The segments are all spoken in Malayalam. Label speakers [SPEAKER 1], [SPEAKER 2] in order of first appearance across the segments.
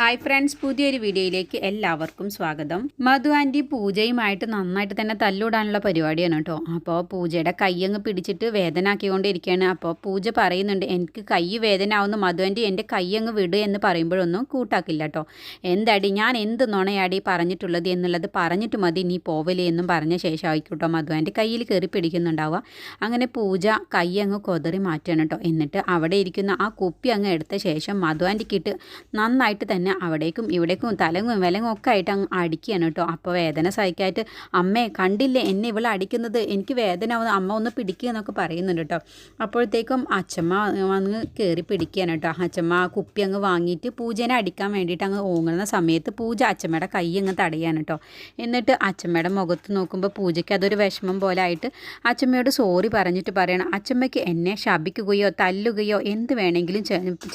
[SPEAKER 1] ഹായ് ഫ്രണ്ട്സ് പുതിയൊരു വീഡിയോയിലേക്ക് എല്ലാവർക്കും സ്വാഗതം. മധു ആന്റി പൂജയുമായിട്ട് നന്നായിട്ട് തന്നെ തല്ലൂടാനുള്ള പരിപാടിയാണ് കേട്ടോ. അപ്പോൾ പൂജയുടെ കൈയങ്ങ് പിടിച്ചിട്ട് വേദന ആക്കിക്കൊണ്ടിരിക്കുകയാണ് അപ്പോൾ പൂജ പറയുന്നുണ്ട് എനിക്ക് കൈ വേദന ആവുന്ന മധു ആന്റി എന്റെ കൈയങ്ങ് വിട് എന്ന് പറയുമ്പോഴൊന്നും കൂട്ടാക്കില്ല കേട്ടോ. എന്താടി ഞാൻ എന്ത് നുണയാടി പറഞ്ഞിട്ടുള്ളത് എന്നുള്ളത് പറഞ്ഞിട്ട് മതി നീ പോവലേ എന്നും പറഞ്ഞ ശേഷം ആയിക്കോട്ടോ മധു ആന്റി കയ്യിൽ കയറി പിടിക്കുന്നുണ്ടാവുക. അങ്ങനെ പൂജ കൈ അങ്ങ് കൊതറി മാറ്റുകയാണ് കേട്ടോ. എന്നിട്ട് അവിടെ ഇരിക്കുന്ന ആ കുപ്പി അങ്ങ് എടുത്ത ശേഷം മധു ആന്റിക്കിട്ട് നന്നായിട്ട് തന്നെ അവിടേക്കും ഇവിടേക്കും തലങ്ങും വിലങ്ങും ഒക്കെ ആയിട്ട് അങ്ങ് അടിക്കുകയാണ് കേട്ടോ. അപ്പോൾ വേദന സഹിക്കായിട്ട് അമ്മേ കണ്ടില്ലേ എന്നെ ഇവൾ അടിക്കുന്നത്? എനിക്ക് വേദന ആവുന്ന അമ്മ ഒന്ന് പിടിക്കുക എന്നൊക്കെ പറയുന്നുണ്ട് കേട്ടോ. അപ്പോഴത്തേക്കും അച്ഛമ്മ വന്ന് കയറി പിടിക്കുകയാണ് കേട്ടോ. അച്ഛമ്മ ആ കുപ്പി അങ്ങ് വാങ്ങിയിട്ട് പൂജേനെ അടിക്കാൻ വേണ്ടിയിട്ട് അങ്ങ് ഓങ്ങുന്ന സമയത്ത് പൂജ അച്ഛമ്മയുടെ കൈ അങ്ങ് തടയാണ് കേട്ടോ. എന്നിട്ട് അച്ഛമ്മയുടെ മുഖത്ത് നോക്കുമ്പോൾ പൂജയ്ക്ക് അതൊരു വിഷമം പോലെ ആയിട്ട് അച്ഛമ്മയോട് സോറി പറഞ്ഞിട്ട് പറയണം അച്ഛമ്മയ്ക്ക് എന്നെ ശപിക്കുകയോ തല്ലുകയോ എന്ത് വേണമെങ്കിലും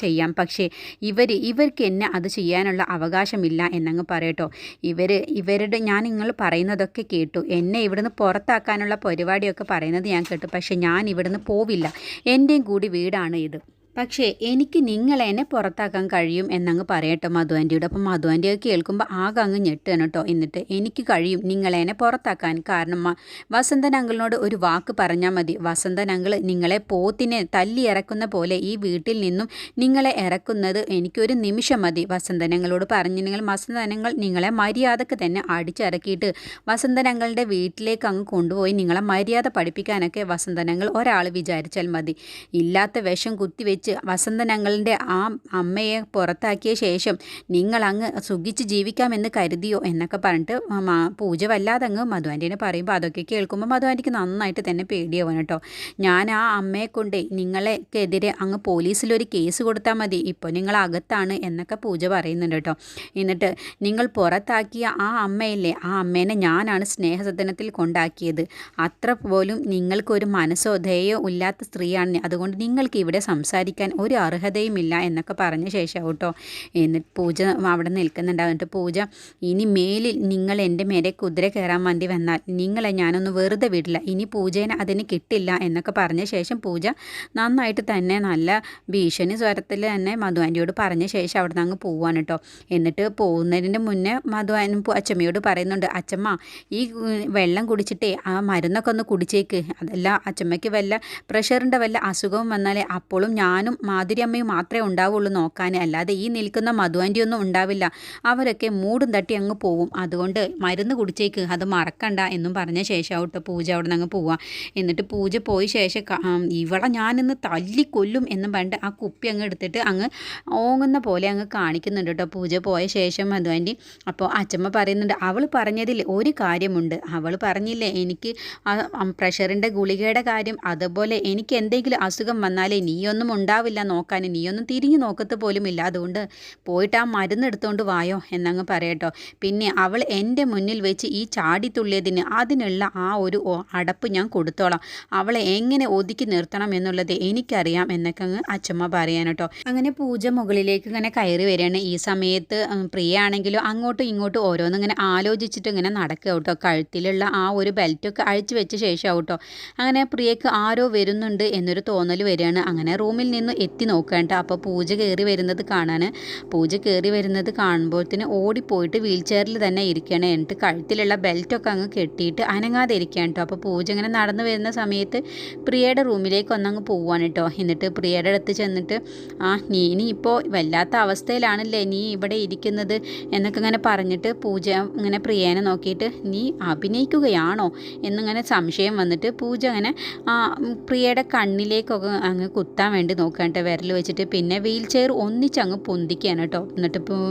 [SPEAKER 1] ചെയ്യാം. പക്ഷേ ഇവർ ഇവർക്ക് എന്നെ അത് ചെയ്യാനുള്ള അവകാശമില്ല എന്നങ്ങ് പറയട്ടോ. ഇവർ ഇവരുടെ ഞാൻ നിങ്ങൾ പറയുന്നതൊക്കെ കേട്ടു. എന്നെ ഇവിടുന്ന് പുറത്താക്കാനുള്ള പരിപാടിയൊക്കെ പറയുന്നത് ഞാൻ കേട്ടു. പക്ഷേ ഞാൻ ഇവിടുന്ന് പോവില്ല. എന്റെയും കൂടി വീടാണ് ഇത്. പക്ഷേ എനിക്ക് നിങ്ങളെ എന്നെ പുറത്താക്കാൻ കഴിയും എന്നങ്ങ് പറയട്ടോ മധു ആന്റിയോട് അപ്പം മധു ആന്റിയൊക്കെ കേൾക്കുമ്പോൾ ആകെ അങ്ങ് ഞെട്ടുകയാണ് കേട്ടോ. എന്നിട്ട് എനിക്ക് കഴിയും നിങ്ങളെ എന്നെ പുറത്താക്കാൻ. കാരണം വസന്തൻ അങ്കിളിനോട് ഒരു വാക്ക് പറഞ്ഞാൽ മതി. വസന്തൻ അങ്കിൾ നിങ്ങളെ പോത്തിനെ തല്ലി ഇറക്കുന്ന പോലെ ഈ വീട്ടിൽ നിന്നും നിങ്ങളെ ഇറക്കുന്നത് എനിക്കൊരു നിമിഷം മതി. വസന്തനങ്ങളോട് നിങ്ങൾ വസന്തനങ്ങൾ നിങ്ങളെ മര്യാദയ്ക്ക് തന്നെ അടിച്ചിറക്കിയിട്ട് വസന്തനങ്ങളുടെ വീട്ടിലേക്ക് അങ്ങ് കൊണ്ടുപോയി നിങ്ങളെ മര്യാദ പഠിപ്പിക്കാനൊക്കെ വസന്തനങ്ങൾ ഒരാൾ വിചാരിച്ചാൽ മതി. ഇല്ലാത്ത വിഷം കുത്തിവെച്ച് വസന്തനങ്ങളുടെ ആ അമ്മയെ പുറത്താക്കിയ ശേഷം നിങ്ങൾ അങ്ങ് സുഖിച്ച് ജീവിക്കാമെന്ന് കരുതിയോ എന്നൊക്കെ പറഞ്ഞിട്ട് പൂജ വല്ലാതെ അങ്ങ് മധുവാന്റീനെ പറയുമ്പോൾ അതൊക്കെ കേൾക്കുമ്പോൾ മധുവാന്റിക്ക് നന്നായിട്ട് തന്നെ പേടിയാവണം കേട്ടോ. ഞാൻ ആ അമ്മയെ കൊണ്ട് നിങ്ങളെക്കെതിരെ അങ്ങ് പോലീസിലൊരു കേസ് കൊടുത്താൽ മതി. ഇപ്പോൾ നിങ്ങൾ അകത്താണ് എന്നൊക്കെ പൂജ പറയുന്നുണ്ട് കേട്ടോ. എന്നിട്ട് നിങ്ങൾ പുറത്താക്കിയ ആ അമ്മയില്ലേ? ആ അമ്മേനെ ഞാനാണ് സ്നേഹസദനത്തിൽ കൊണ്ടാക്കിയത്. അത്ര പോലും നിങ്ങൾക്കൊരു മനസ്സോ ധേയോ ഇല്ലാത്ത സ്ത്രീയാണ് അതുകൊണ്ട് നിങ്ങൾക്ക് ഇവിടെ സംസാരിക്കാൻ ഒരു അർഹതയുമില്ല എന്നൊക്കെ പറഞ്ഞ ശേഷം കേട്ടോ എന്നിട്ട് പൂജ അവിടെ നിൽക്കുന്നുണ്ടാവും എന്നിട്ട് പൂജ ഇനി മേലിൽ നിങ്ങൾ എന്റെ മേലെ കുതിര കയറാൻ വേണ്ടി വന്നാൽ നിങ്ങളെ ഞാനൊന്ന് വെറുതെ വിടില്ല. ഇനി പൂജേനെ അതിന് കിട്ടില്ല എന്നൊക്കെ പറഞ്ഞ ശേഷം പൂജ നന്നായിട്ട് തന്നെ നല്ല ഭീഷണി സ്വരത്തിൽ തന്നെ മധുവാന്റിയോട് പറഞ്ഞ ശേഷം അവിടെ നിന്ന് അങ്ങ് പോവാണ് കേട്ടോ എന്നിട്ട് പോകുന്നതിന്റെ മുന്നേ മധുവാൻ അച്ചമ്മയോട് പറയുന്നുണ്ട് അച്ചമ്മ ഈ വെള്ളം കുടിച്ചിട്ടേ ആ മരുന്നൊക്കെ ഒന്ന് കുടിച്ചേക്ക്. അതല്ല അച്ചമ്മയ്ക്ക് വല്ല പ്രഷറിന്റെ വല്ല അസുഖവും വന്നാലേ അപ്പോഴും ഞാനും മാധുരിയമ്മയും മാത്രമേ ഉണ്ടാവുള്ളൂ നോക്കാൻ അല്ലാതെ ഈ നിൽക്കുന്ന മധുവാന്റിയൊന്നും ഉണ്ടാവില്ല. അവരൊക്കെ മൂടും തട്ടി അങ്ങ് പോവും. അതുകൊണ്ട് മരുന്ന് കുടിച്ചേക്ക്. അത് മറക്കണ്ട എന്നും പറഞ്ഞ ശേഷം ഔട്ട് പൂജ അവിടെ നിന്ന് അങ്ങ് പോവാം. എന്നിട്ട് പൂജ പോയ ശേഷം ഇവളെ ഞാനിന്ന് തല്ലിക്കൊല്ലും എന്നും പറഞ്ഞിട്ട് ആ കുപ്പി അങ്ങ് എടുത്തിട്ട് അങ്ങ് ഓങ്ങുന്ന പോലെ അങ്ങ് കാണിക്കുന്നുണ്ട് കേട്ടോ. പൂജ പോയ ശേഷം മധുവാന്റി അപ്പോൾ അച്ഛമ്മ പറയുന്നുണ്ട് അവൾ പറഞ്ഞതിൽ ഒരു കാര്യമുണ്ട്. അവൾ പറഞ്ഞില്ലേ എനിക്ക് പ്രഷറിന്റെ ഗുളികയുടെ കാര്യം. അതുപോലെ എനിക്ക് എന്തെങ്കിലും അസുഖം വന്നാലേ നീയൊന്നും ഉണ്ടാവില്ല നോക്കാൻ. നീയൊന്നും തിരിഞ്ഞു നോക്കത്ത് പോലും ഇല്ല. അതുകൊണ്ട് പോയിട്ട് ആ മരുന്ന് എടുത്തുകൊണ്ട് വായോ എന്നങ്ങ് പറയട്ടോ. പിന്നെ അവൾ എന്റെ മുന്നിൽ വെച്ച് ഈ ചാടിത്തുള്ളിയതിന് അതിനുള്ള ആ ഒരു അടപ്പ് ഞാൻ കൊടുത്തോളാം. അവളെ എങ്ങനെ ഒതുക്കി നിർത്തണം എന്നുള്ളത് എനിക്കറിയാം എന്നൊക്കെ അങ്ങ് അച്ചമ്മ പറയാൻ കേട്ടോ. അങ്ങനെ പൂജ മുകളിലേക്ക് ഇങ്ങനെ കയറി വരികയാണ്. ഈ സമയത്ത് ഉം, പ്രിയ ആണെങ്കിലും അങ്ങോട്ടും ഇങ്ങോട്ടും ഓരോന്നും ഇങ്ങനെ ആലോചിച്ചിട്ട് ഇങ്ങനെ നടക്കുക കേട്ടോ. കഴുത്തിലുള്ള ആ ഒരു ബെൽറ്റൊക്കെ അഴിച്ചു വെച്ച ശേഷം കേട്ടോ. അങ്ങനെ പ്രിയക്ക് ആരോ വരുന്നുണ്ട് എന്നൊരു തോന്നൽ വരികയാണ്. അങ്ങനെ റൂമിൽ നിന്ന് എത്തി നോക്കേണ്ട അപ്പോൾ പൂജ കയറി വരുന്നത് കാണാൻ പൂജ കയറി വരുന്നത് കാണുമ്പോഴത്തേന് ഓടിപ്പോയിട്ട് വീൽ ചെയറിൽ തന്നെ ഇരിക്കുകയാണ്. എന്നിട്ട് കഴുത്തിലുള്ള ബെൽറ്റൊക്കെ അങ്ങ് കെട്ടിയിട്ട് അനങ്ങാതെ ഇരിക്കാൻ കേട്ടോ. അപ്പോൾ പൂജ ഇങ്ങനെ നടന്നു വരുന്ന സമയത്ത് പ്രിയയുടെ റൂമിലേക്ക് ഒന്നങ്ങ് പോവാണ് കേട്ടോ. എന്നിട്ട് പ്രിയയുടെ അടുത്ത് ചെന്നിട്ട് ആ നീ ഇനി ഇപ്പോൾ വല്ലാത്ത അവസ്ഥയിലാണല്ലേ നീ ഇവിടെ ഇരിക്കുന്നത്? എന്നൊക്കെ ഇങ്ങനെ പറഞ്ഞിട്ട് പൂജ ഇങ്ങനെ പ്രിയേനെ നോക്കിയിട്ട് നീ അഭിനയിക്കുകയാണോ? എന്നിങ്ങനെ സംശയം വന്നിട്ട് പൂജ അങ്ങനെ പ്രിയയുടെ കണ്ണിലേക്കൊക്കെ അങ്ങ് കുത്താൻ വേണ്ടി നോക്കുകയാണ് വിരൽ വെച്ചിട്ട് പിന്നെ വീൽ ചെയർ ഒന്നിച്ചങ്ങ് പൊന്തിക്കുകയാണ് കേട്ടോ. എന്നിട്ട് ഇപ്പോൾ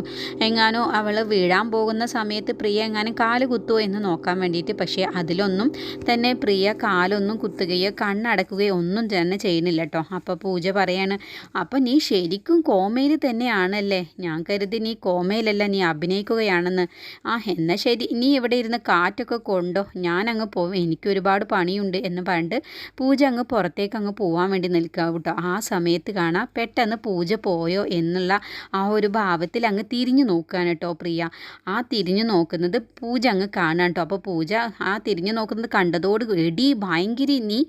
[SPEAKER 1] എങ്ങാനോ അവൾ വീഴാൻ പോകുന്ന സമയത്ത് പ്രിയ എങ്ങാനും കാൽ കുത്തുമോ എന്ന് നോക്കാൻ വേണ്ടിയിട്ട് പക്ഷേ അതിലൊന്നും തന്നെ പ്രിയ കാലൊന്നും കുത്തുകയോ കണ്ണടക്കുകയോ ഒന്നും തന്നെ ചെയ്യുന്നില്ല കേട്ടോ. അപ്പോൾ പൂജ പറയാണ് അപ്പോൾ നീ ശരിക്കും കോമയിൽ തന്നെയാണല്ലേ? ഞാൻ കരുതി നീ കോമയിലല്ല നീ അഭിനയിക്കുകയാണെന്ന്. ആ എന്നാൽ ശരി നീ ഇവിടെ ഇരുന്ന് കാറ്റൊക്കെ കൊണ്ടോ. ഞാൻ അങ്ങ് പോവും. എനിക്ക് ഒരുപാട് പണിയുണ്ട് എന്ന് പറഞ്ഞിട്ട് പൂജ അങ്ങ് പുറത്തേക്ക് അങ്ങ് പോവാൻ വേണ്ടി നിൽക്കുക കേട്ടോ. ആ സമയത്ത് കാണാം. പെട്ടെന്ന് പൂജ പോയോ എന്നുള്ള ആ ഒരു ഭാവത്തിൽ അങ്ങ് തിരിഞ്ഞു നോക്കുകയാണ് കേട്ടോ പ്രിയ. ആ തിരിഞ്ഞു നോക്കുന്നത് പൂജ അങ്ങ് കാണാൻ കേട്ടോ. അപ്പോൾ പൂജ ആ തിരിഞ്ഞു നോക്കുന്നത് കണ്ടതോട് എടി ഭയങ്കര നീ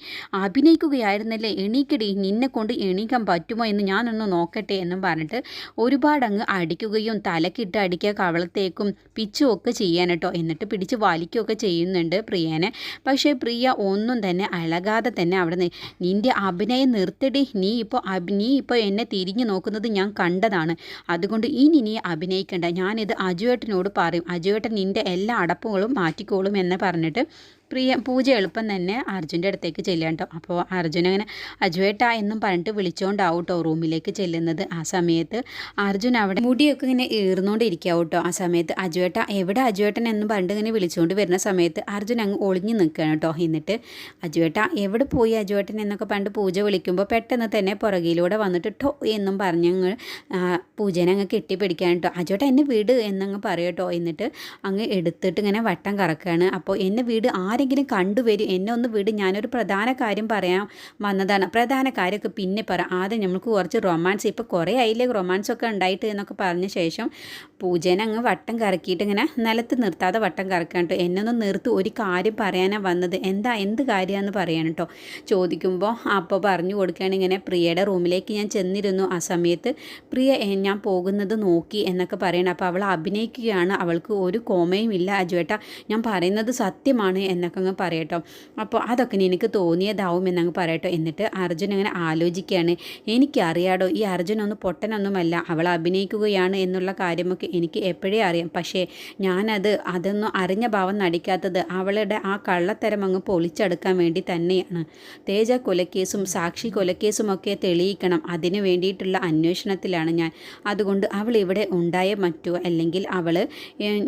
[SPEAKER 1] അഭിനയിക്കുകയായിരുന്നല്ലേ? എണീക്കടി നിന്നെ കൊണ്ട് എണീക്കാൻ പറ്റുമോ എന്ന് ഞാനൊന്ന് നോക്കട്ടെ എന്നും പറഞ്ഞിട്ട് ഒരുപാട് അങ്ങ് അടിക്കുകയും തലക്കിട്ട് അടിക്കുക കവളത്തേക്കും പിച്ചും ഒക്കെ ചെയ്യാൻ കേട്ടോ. എന്നിട്ട് പിടിച്ച് വലിക്കുകയൊക്കെ ചെയ്യുന്നുണ്ട് പ്രിയനെ. പക്ഷേ പ്രിയ ഒന്നും തന്നെ അഴകാതെ തന്നെ അവിടെ നിന്ന് നിന്റെ അഭിനയം നിർത്തടി. നീ ഇപ്പോൾ നീ ഇപ്പോൾ എന്നെ തിരിഞ്ഞു നോക്കുന്നത് ഞാൻ കണ്ടതാണ്. അതുകൊണ്ട് ഇനി നീ അഭിനയിക്കേണ്ട. ഞാനിത് അജുവേട്ടനോട് പറയും. അജുവേട്ടൻ നിന്റെ എല്ലാ അടപ്പുകളും മാറ്റിക്കോളും എന്ന് പറഞ്ഞിട്ട് പ്രിയ പൂജ എളുപ്പം തന്നെ അർജുന്റെ അടുത്തേക്ക് ചെല്ലുക കേട്ടോ. അപ്പോൾ അർജുൻ അങ്ങനെ അജുവേട്ട എന്നും പറഞ്ഞിട്ട് വിളിച്ചുകൊണ്ടാവും കേട്ടോ റൂമിലേക്ക് ചെല്ലുന്നത്. ആ സമയത്ത് അർജുൻ അവിടെ മുടിയൊക്കെ ഇങ്ങനെ ഈർന്നുകൊണ്ടിരിക്കാവും കേട്ടോ. ആ സമയത്ത് അജുവേട്ട എവിടെ അജുവേട്ടൻ? എന്ന് പറഞ്ഞിട്ട് ഇങ്ങനെ വിളിച്ചുകൊണ്ട് വരുന്ന സമയത്ത് അർജുൻ അങ്ങ് ഒളിഞ്ഞു നിൽക്കുകയാണ് കേട്ടോ. എന്നിട്ട് അജുവേട്ട എവിടെ പോയി അജുവേട്ടൻ? എന്നൊക്കെ പണ്ട് പൂജ വിളിക്കുമ്പോൾ പെട്ടെന്ന് തന്നെ പുറകിലൂടെ വന്നിട്ട് ടോ എന്നും പറഞ്ഞങ്ങ് അങ്ങ് പൂജനെ അങ്ങ് കെട്ടിപ്പിടിക്കാൻ കേട്ടോ. അജുവേട്ട എന്നെ വീട് എന്നങ്ങ് പറയട്ടോ എന്നിട്ട് അങ്ങ് എടുത്തിട്ട് ഇങ്ങനെ വട്ടം കറക്കുകയാണ്. അപ്പോൾ എന്നെ വീട് ആരെങ്കിലും കണ്ടുവരും എന്നെ ഒന്ന് വിട്. ഞാനൊരു പ്രധാന കാര്യം പറയാൻ വന്നതാണ്. പ്രധാന കാര്യമൊക്കെ പിന്നെ പറ. ആദ്യം നമുക്ക് കുറച്ച് റൊമാൻസ് ഇപ്പോൾ കുറേ ആയില്ലേ റൊമാൻസ് ഒക്കെ ഉണ്ടായിട്ട് എന്നൊക്കെ പറഞ്ഞ ശേഷം പൂജേനെ അങ്ങ് വട്ടം കറക്കിയിട്ട് ഇങ്ങനെ നിലത്ത് നിർത്താതെ വട്ടം കറക്കാൻ കേട്ടോ എന്നെ ഒന്ന് നിർത്തി. ഒരു കാര്യം പറയാനാണ് വന്നത്. എന്താ? എന്ത് കാര്യമാണെന്ന് പറയാൻ കേട്ടോ ചോദിക്കുമ്പോൾ അപ്പോൾ പറഞ്ഞു കൊടുക്കുകയാണ് ഇങ്ങനെ പ്രിയയുടെ റൂമിലേക്ക് ഞാൻ ചെന്നിരുന്നു. ആ സമയത്ത് പ്രിയ ഞാൻ പോകുന്നത് നോക്കി എന്നൊക്കെ പറയണം. അപ്പോൾ അവൾ അഭിനയിക്കുകയാണ്. അവൾക്ക് ഒരു കോമയും ഇല്ല. അജുവേട്ട ഞാൻ പറയുന്നത് സത്യമാണ് എന്നൊക്കെ അങ്ങ് പറയട്ടോ. അപ്പോൾ അതൊക്കെ എനിക്ക് തോന്നിയതാവും എന്നങ്ങ് പറയട്ടോ. എന്നിട്ട് അർജുൻ അങ്ങനെ ആലോചിക്കുകയാണ്. എനിക്കറിയാടോ ഈ അർജുൻ ഒന്ന് പൊട്ടനൊന്നുമല്ല. അവൾ അഭിനയിക്കുകയാണ് എന്നുള്ള കാര്യമൊക്കെ എനിക്ക് എപ്പോഴേ അറിയാം. പക്ഷേ ഞാനത് അതൊന്നും അറിഞ്ഞ ഭാവം നടിക്കാത്തത് അവളുടെ ആ കള്ളത്തരം അങ്ങ് പൊളിച്ചെടുക്കാൻ വേണ്ടി തന്നെയാണ്. തേജ കൊലക്കേസും സാക്ഷി കൊലക്കേസും ഒക്കെ തെളിയിക്കണം. അതിനു വേണ്ടിയിട്ടുള്ള അന്വേഷണത്തിലാണ് ഞാൻ. അതുകൊണ്ട് അവൾ ഇവിടെ ഉണ്ടായ മറ്റോ? അല്ലെങ്കിൽ അവൾ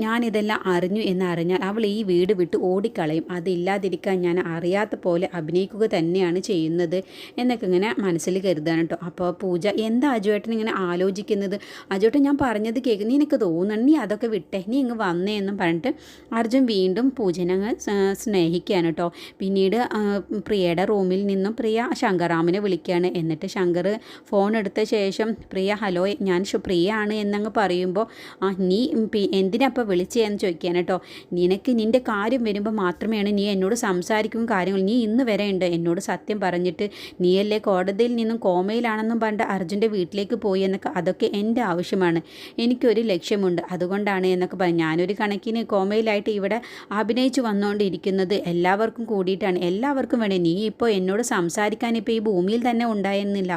[SPEAKER 1] ഞാനിതെല്ലാം അറിഞ്ഞു എന്നറിഞ്ഞാൽ അവൾ ഈ വീട് വിട്ട് ഓടിക്കളയും. അതില്ലാതിരിക്കാൻ ഞാൻ അറിയാത്ത പോലെ അഭിനയിക്കുക തന്നെയാണ് ചെയ്യുന്നത് എന്നൊക്കെ ഇങ്ങനെ മനസ്സിൽ കരുതാണ് കേട്ടോ. അപ്പോൾ പൂജ എന്താ അജുവേട്ടൻ ഇങ്ങനെ ആലോചിക്കുന്നത്? അജുവേട്ടൻ ഞാൻ പറഞ്ഞത് കേൾക്കുന്നു. എനിക്ക് തോന്നണം നീ അതൊക്കെ വിട്ടെ നീ ഇങ്ങ് വന്നേ എന്നും പറഞ്ഞിട്ട് അർജുൻ വീണ്ടും പൂജനെ അങ്ങ് സ്നേഹിക്കുകയാണ് കേട്ടോ. പിന്നീട് പ്രിയയുടെ റൂമിൽ നിന്നും പ്രിയ ശങ്കറാമിനെ വിളിക്കുകയാണ്. എന്നിട്ട് ശങ്കർ ഫോൺ എടുത്ത ശേഷം പ്രിയ ഹലോ ഞാൻ ശു- പ്രിയ ആണ് എന്നങ്ങ് പറയുമ്പോൾ ആ നീ എന്തിനാ ഇപ്പോൾ വിളിച്ചതെന്ന് ചോദിക്കുകയാണ് കേട്ടോ. നിനക്ക് നിന്റെ കാര്യം വരുമ്പോൾ മാത്രമേയാണ് നീ എന്നോട് സംസാരിക്കും കാര്യങ്ങൾ. നീ ഇന്ന് വരെ ഉണ്ട്. എന്നോട് സത്യം പറഞ്ഞിട്ട് നീയല്ലേ കോടതിയിൽ നിന്നും കോമയിലാണെന്നും പണ്ട് അർജുന്റെ വീട്ടിലേക്ക് പോയി എന്നൊക്കെ അതൊക്കെ എന്റെ ആവശ്യമാണ്. എനിക്കൊരു ലക്ഷ്യമുണ്ട്. അതുകൊണ്ടാണ് എന്നൊക്കെ പറഞ്ഞു ഞാനൊരു കണക്കിന് കോമയിലായിട്ട് ഇവിടെ അഭിനയിച്ചു വന്നുകൊണ്ടിരിക്കുന്നത് എല്ലാവർക്കും കൂടിയിട്ടാണ്. എല്ലാവർക്കും വേണേ നീ ഇപ്പോൾ എന്നോട് സംസാരിക്കാൻ ഇപ്പോൾ ഈ ഭൂമിയിൽ തന്നെ ഉണ്ടായിരുന്നില്ല.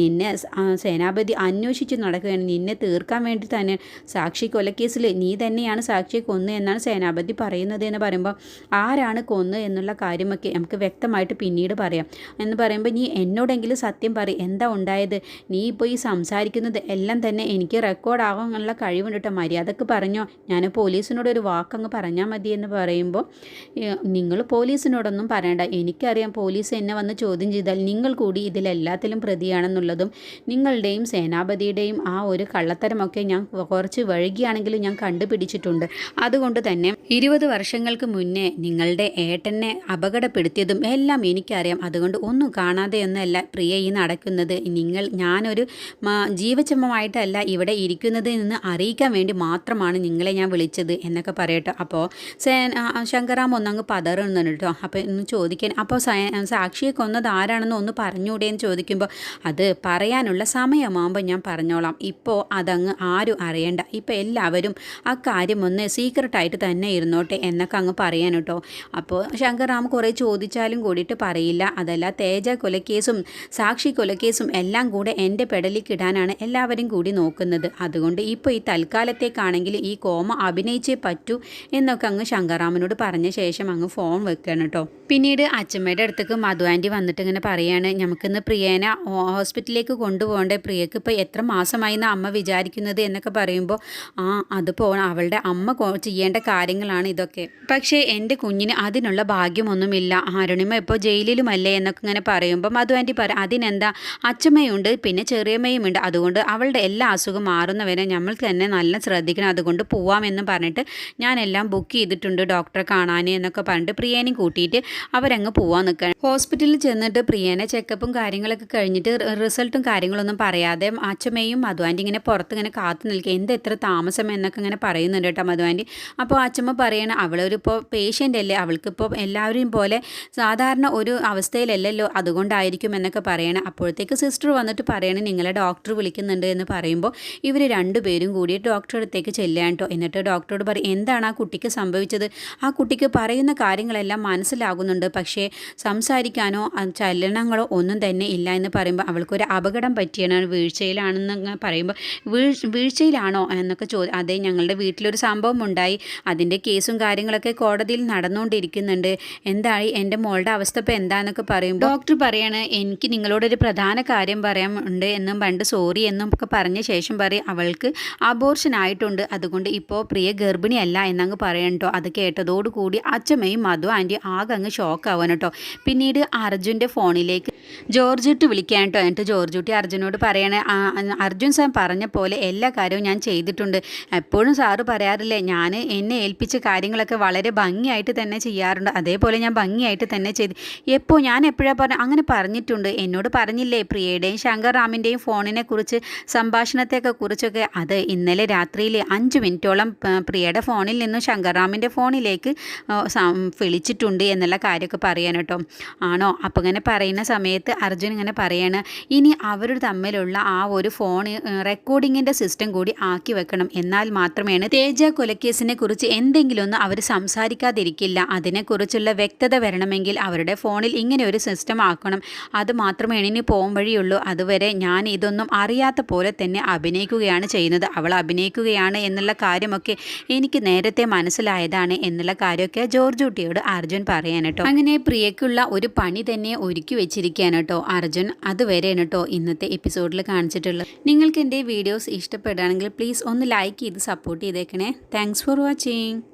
[SPEAKER 1] നിന്നെ ആ, സേനാപതി അന്വേഷിച്ച് നടക്കുകയാണ്. നിന്നെ തീർക്കാൻ വേണ്ടി തന്നെ സാക്ഷി കൊലക്കേസിൽ നീ തന്നെയാണ് സാക്ഷിയെ കൊന്നു എന്നാണ് സേനാപതി പറയുന്നത് എന്ന് പറയുമ്പോൾ ആരാണ് കൊന്നു എന്നുള്ള കാര്യമൊക്കെ നമുക്ക് വ്യക്തമായിട്ട് പിന്നീട് പറയാം. എന്ന് പറയുമ്പോൾ നീ എന്നോടെങ്കിലും സത്യം പറയും എന്താ ഉണ്ടായത്? നീ ഇപ്പോൾ ഈ സംസാരിക്കുന്നത് എല്ലാം തന്നെ എനിക്ക് റെക്കോർഡ് ആവാനുള്ള കഴിവുണ്ട് കേട്ടോ. മര്യാദയ്ക്ക് പറഞ്ഞോ. ഞാൻ പോലീസിനോട് ഒരു വാക്കങ്ങ് പറഞ്ഞാൽ മതി എന്ന് പറയുമ്പോൾ നിങ്ങൾ പോലീസിനോടൊന്നും പറയണ്ട. എനിക്കറിയാം പോലീസ് എന്നെ വന്ന് ചോദ്യം ചെയ്താൽ നിങ്ങൾ കൂടി ഇതിലെല്ലാത്തിലും പ്രതിയാണെന്നുള്ളതും നിങ്ങളുടെയും സേനാപതിയുടെയും ആ ഒരു കള്ളത്തരമൊക്കെ ഞാൻ കുറച്ച് വഴുകിയാണെങ്കിലും ഞാൻ കണ്ടുപിടിച്ചിട്ടുണ്ട്. അതുകൊണ്ട് തന്നെ ഇരുപത് വർഷങ്ങൾക്ക് മുന്നേ നിങ്ങളുടെ ഏട്ടനെ അപകടപ്പെടുത്തിയതും എല്ലാം എനിക്കറിയാം. അതുകൊണ്ട് ഒന്നും കാണാതെയൊന്നുമല്ല പ്രിയ ഈ നടക്കുന്നത്. നിങ്ങൾ ഞാനൊരു ജീവചമ്മമായിട്ടല്ല ഇവിടെ ഇരിക്കുന്നത് എന്ന് അറിയിക്കാൻ വേണ്ടി മാത്രമാണ് നിങ്ങളെ ഞാൻ വിളിച്ചത് എന്നൊക്കെ പറയട്ടോ. അപ്പോൾ ശങ്കറാം ഒന്നങ്ങ് പതറുന്നുണ്ട് കേട്ടോ. അപ്പോൾ ഒന്ന് ചോദിക്കാൻ അപ്പോൾ സാക്ഷിയെ കൊന്നത് ആരാണെന്ന് ഒന്ന് പറഞ്ഞൂടെ എന്ന് ചോദിക്കുമ്പോൾ അത് പറയാനുള്ള സമയമാകുമ്പോൾ ഞാൻ പറഞ്ഞോളാം. ഇപ്പോൾ അതങ്ങ് ആരും അറിയണ്ട. ഇപ്പോൾ എല്ലാവരും ആ കാര്യം ഒന്ന് സീക്രട്ടായിട്ട് തന്നെ ഇരുന്നോട്ടെ എന്നൊക്കെ അങ്ങ് പറയാൻ കേട്ടോ. അപ്പോൾ ശങ്കറാം കുറേ ചോദിച്ചാലും കൂടിയിട്ട് പറയില്ല. അതല്ല തേജ കൊലക്കേസും സാക്ഷി കൊലക്കേസും എല്ലാം കൂടെ എന്റെ പെടലിക്കിടാനാണ് എല്ലാവരും കൂടി നോക്കുന്നത്. അതുകൊണ്ട് ഇപ്പോൾ ഈ തൽക്കാലത്തേക്കാണെങ്കിൽ ഈ കോമ അഭിനയിച്ചേ പറ്റൂ എന്നൊക്കെ അങ്ങ് ശങ്കറാമനോട് പറഞ്ഞ ശേഷം അങ്ങ് ഫോൺ വെക്കണം കേട്ടോ. പിന്നീട് അച്ഛമ്മയുടെ അടുത്തേക്ക് മധു ആന്റി വന്നിട്ട് ഇങ്ങനെ പറയാണ് നമുക്കിന്ന് പ്രിയേനെ ഹോസ്പിറ്റലിലേക്ക് കൊണ്ടുപോകണ്ടേ? പ്രിയക്ക് ഇപ്പോൾ എത്ര മാസമായി എന്ന് അമ്മ വിചാരിക്കുന്നത്? എന്നൊക്കെ പറയുമ്പോൾ ആ അത് പോകണം അവളുടെ അമ്മ ചെയ്യേണ്ട കാര്യങ്ങളാണ് ഇതൊക്കെ. പക്ഷേ എന്റെ കുഞ്ഞിന് അതിനുള്ള ഭാഗ്യമൊന്നുമില്ല. അരുണിമ ഇപ്പോൾ ജയിലിലുമല്ലേ എന്നൊക്കെ ഇങ്ങനെ പറയുമ്പം അതു ആന്റി പറ അതിനെന്താ? അച്ഛമ്മയുണ്ട് പിന്നെ ചെറിയമ്മയുമുണ്ട്. അതുകൊണ്ട് അവളുടെ എല്ലാ അസുഖം മാറുന്നവരെ നമ്മൾ തന്നെ നല്ല ശ്രദ്ധിക്കണം. അതുകൊണ്ട് പോവാമെന്ന് പറഞ്ഞിട്ട് ഞാനെല്ലാം ബുക്ക് ചെയ്തിട്ടുണ്ട് ഡോക്ടറെ കാണാൻ എന്നൊക്കെ പറഞ്ഞിട്ട് പ്രിയേനെയും കൂട്ടിയിട്ട് അവരങ്ങ് പോവാൻ നിൽക്കുകയാണ് ഹോസ്പിറ്റലിൽ ചെന്നിട്ട് പ്രിയേനെ ചെക്കപ്പും കാര്യങ്ങളൊക്കെ കഴിഞ്ഞിട്ട് റിസൾട്ടും കാര്യങ്ങളൊന്നും പറയാതെ അച്ഛമ്മയും മധുവാന്റെ ഇങ്ങനെ പുറത്ത് ഇങ്ങനെ കാത്തു നിൽക്കുക. എന്ത് എത്ര താമസം എന്നൊക്കെ ഇങ്ങനെ പറയുന്നുണ്ട് കേട്ടോ മധുവാന്റെ. അപ്പോൾ അച്ഛമ്മ പറയണ അവളൊരു ഇപ്പോൾ പേഷ്യന്റ് അല്ലേ അവൾക്കിപ്പോൾ എല്ലാവരെയും പോലെ സാധാരണ ഒരു അവസ്ഥയിലല്ലല്ലോ അതുകൊണ്ടായിരിക്കും എന്നൊക്കെ പറയണം. അപ്പോഴത്തേക്ക് സിസ്റ്റർ വന്നിട്ട് പറയണം നിങ്ങളെ ഡോക്ടർ വിളിക്കുന്നുണ്ട് എന്ന് പറയുമ്പോൾ ഇവർ രണ്ടുപേരും കൂടി ഡോക്ടറുടെ അടുത്തേക്ക് ചെല്ലാൻ കേട്ടോ. എന്നിട്ട് ഡോക്ടറോട് പറയും എന്താണ് ആ കുട്ടിക്ക് സംഭവിച്ചത്? ആ കുട്ടിക്ക് പറയുന്ന കാര്യങ്ങളെല്ലാം മനസ്സിലാകുന്നുണ്ട്. പക്ഷേ സംസാരിക്കാനോ ചലനങ്ങളോ ഒന്നും തന്നെ ഇല്ല എന്ന് പറയുമ്പോൾ അവൾക്കൊരു അപകടം പറ്റിയാണ്. വീഴ്ചയിലാണെന്ന് പറയുമ്പോൾ വീഴ് വീഴ്ചയിലാണോ? എന്നൊക്കെ ചോദ്യം അതേ ഞങ്ങളുടെ വീട്ടിലൊരു സംഭവം ഉണ്ടായി. അതിന്റെ കേസും കാര്യങ്ങളൊക്കെ കോടതിയിൽ നടന്നുകൊണ്ടിരിക്കുന്നുണ്ട്. എന്തായി? എന്റെ മോളുടെ അവസ്ഥ ഇപ്പോൾ എന്താണെന്നൊക്കെ പറയുമ്പോൾ ഡോക്ടർ പറയാണ് എനിക്ക് നിങ്ങളോടൊരു പ്രധാന കാര്യം പറയാൻ ഉണ്ട് എന്നും പണ്ട് സോറി എന്നും ഒക്കെ പറഞ്ഞ ശേഷം പറയും അവൾക്ക് അബോർഷൻ ആയിട്ടുണ്ട്. അതുകൊണ്ട് ഇപ്പോൾ പ്രിയ ഗർഭിണിയല്ല എന്നങ്ങ് പറയണം കേട്ടോ അത് കേട്ടതോടുകൂടി അച്ഛമ്മയും മധു ആന്റി ആകെ അങ്ങ് ഷോക്ക് ആവാൻ കേട്ടോ പിന്നീട് അർജുന്റെ ഫോണിലേക്ക് ജോർജിട്ട് വിളിക്കാൻ കേട്ടോ എന്നിട്ട് ജോർജുട്ടി അർജുനോട് പറയണേ "ആ, അർജുൻ സാർ പറഞ്ഞ പോലെ എല്ലാ കാര്യവും ഞാൻ ചെയ്തിട്ടുണ്ട്. എപ്പോഴും സാറ് പറയാറില്ലേ ഞാൻ എന്നെ ഏൽപ്പിച്ച കാര്യങ്ങളൊക്കെ വളരെ ഭംഗിയായിട്ട് തന്നെ ചെയ്യാറുണ്ട്. അതേപോലെ ഞാൻ ഭംഗിയായിട്ട് തന്നെ ചെയ്ത്. എപ്പോൾ ഞാൻ എപ്പോഴാണ് പറഞ്ഞ അങ്ങനെ പറഞ്ഞിട്ടുണ്ട്. എന്നോട് പറഞ്ഞില്ലേ പ്രിയയുടെയും ശങ്കർ റാമിന്റെയും ഫോണിനെ കുറിച്ച് സംഭാഷണത്തെയൊക്കെ കുറിച്ചൊക്കെ. അത് ഇന്നലെ രാത്രിയിൽ അഞ്ച് മിനിറ്റോളം പ്രിയയുടെ ഫോണിൽ നിന്നും ശങ്കർ റാമിന്റെ ഫോണിലേക്ക് വിളിച്ചിട്ടുണ്ട് എന്നുള്ള കാര്യമൊക്കെ പറയാൻ കേട്ടോ. ആണോ? അപ്പം ഇങ്ങനെ പറയുന്ന സമയത്ത് അർജുൻ ഇങ്ങനെ പറയാണ് ഇനി അവർ തമ്മിലുള്ള ആ ഒരു ഫോൺ റെക്കോർഡിങ്ങിന്റെ സിസ്റ്റം കൂടി ആക്കി വെക്കണം. എന്നാൽ മാത്രമേ തേജ കൊലക്കേസിനെ കുറിച്ച് എന്തെങ്കിലും ഒന്ന് അവർ സംസാരിക്കാതിരിക്കില്ല അതിനെക്കുറിച്ചുള്ള വ്യക്തത വരണമെങ്കിൽ അവരുടെ ഫോണിൽ ഇങ്ങനെ ഒരു സിസ്റ്റം ആക്കണം. അത് മാത്രമേ ഇനി പോകാൻ വഴിയുള്ളൂ. അതുവരെ ഞാൻ ഇതൊന്നും അറിയാത്ത പോലെ തന്നെ അഭിനയിക്കുകയാണ് ചെയ്യുന്നത്. അവൾ അഭിനയിക്കുകയാണ് എന്നുള്ള കാര്യമൊക്കെ എനിക്ക് നേരത്തെ മനസ്സിലായതാണ് എന്നുള്ള കാര്യമൊക്കെ ജോർജ് കുട്ടിയോട് അർജുൻ പറയാൻ കേട്ടോ. അങ്ങനെ പ്രിയക്കുള്ള ഒരു പണി തന്നെ ഒരുക്കി വെച്ചിരിക്കുകയാണ് കേട്ടോ അർജുൻ. അതുവരെയാണ് കേട്ടോ ഇന്നത്തെ എപ്പിസോഡിൽ കാണിച്ചിട്ടുള്ളത്. നിങ്ങൾക്ക് എന്റെ വീഡിയോസ് ഇഷ്ടപ്പെടുകയാണെങ്കിൽ പ്ലീസ് ഒന്ന് ലൈക്ക് ചെയ്ത് സപ്പോർട്ട് ചെയ്തേക്കണേ. Thanks for watching